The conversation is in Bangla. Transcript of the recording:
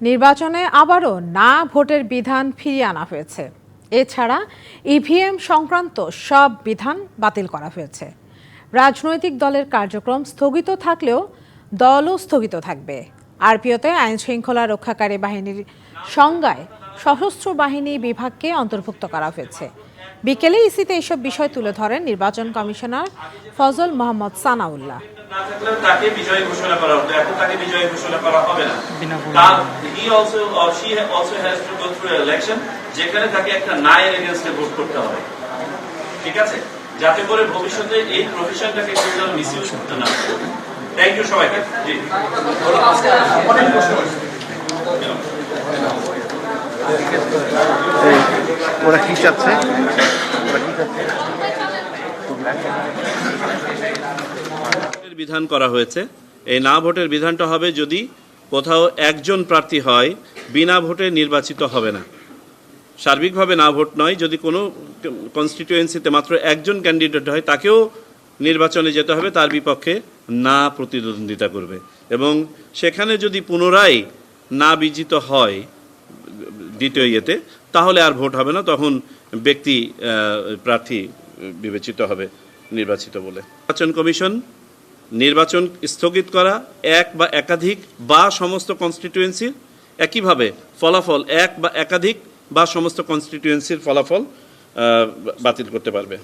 নির্বাচনে আবারও না ভোটের বিধান ফিরিয়ে আনা হয়েছে। এছাড়া ইভিএম সংক্রান্ত সব বিধান বাতিল করা হয়েছে। রাজনৈতিক দলের কার্যক্রম স্থগিত থাকলেও দলও স্থগিত থাকবে। আরপিওতে আইন শৃঙ্খলা রক্ষাকারী বাহিনীর সংজ্ঞায় সশস্ত্র বাহিনী বিভাগকে অন্তর্ভুক্ত করা হয়েছে। বিকেলে ইসিতে এসব বিষয় তুলে ধরেন নির্বাচন কমিশনার ফজল মোহাম্মদ সানাউল্লাহ। তাকে বিজয়ী ঘোষণা করা হতো এখন তাকে বিজয়ী ঘোষণা করা হবে না। বিনা ভোটে। তার he also she also has to go through election যেখানে তাকে একটা নায়ের এগেইনস্টে ভোট করতে হবে। ঠিক আছে? যাতে করে ভবিষ্যতে এই প্রফেশনটাকে কেউ যেন মিসইউজ করতে না থ্যাংক ইউ সবাইকে। জি। ওরা কি চাচ্ছে ওরা কি চাচ্ছে ভোটের বিধান করা হয়েছে। এই না ভোটের বিধানটা হবে যদি কোথাও একজন প্রার্থী হয়, বিনা ভোটে নির্বাচিত হবে না। সার্বিকভাবে না ভোট নয়, যদি কোনো কনস্টিটিউয়েন্সিতে মাত্র একজন ক্যান্ডিডেট হয়, তাকেও নির্বাচনে যেতে হবে, তার বিপক্ষে না প্রতিদ্বন্দ্বিতা করবে। এবং সেখানে যদি পুনরায় না বিজিত হয় দ্বিতীয় ইয়েতে, তাহলে আর ভোট হবে না, তখন ব্যক্তি প্রার্থী বিবেচিত হবে। নির্বাচিত বলে। নির্বাচন কমিশন, নির্বাচন স্থগিত করা এক বা একাধিক বা সমস্ত কনস্টিটিউয়েন্সির একইভাবে ফলাফল এক বা একাধিক বা সমস্ত কনস্টিটিউয়েন্সির ফলাফল বাতিল করতে পারবে।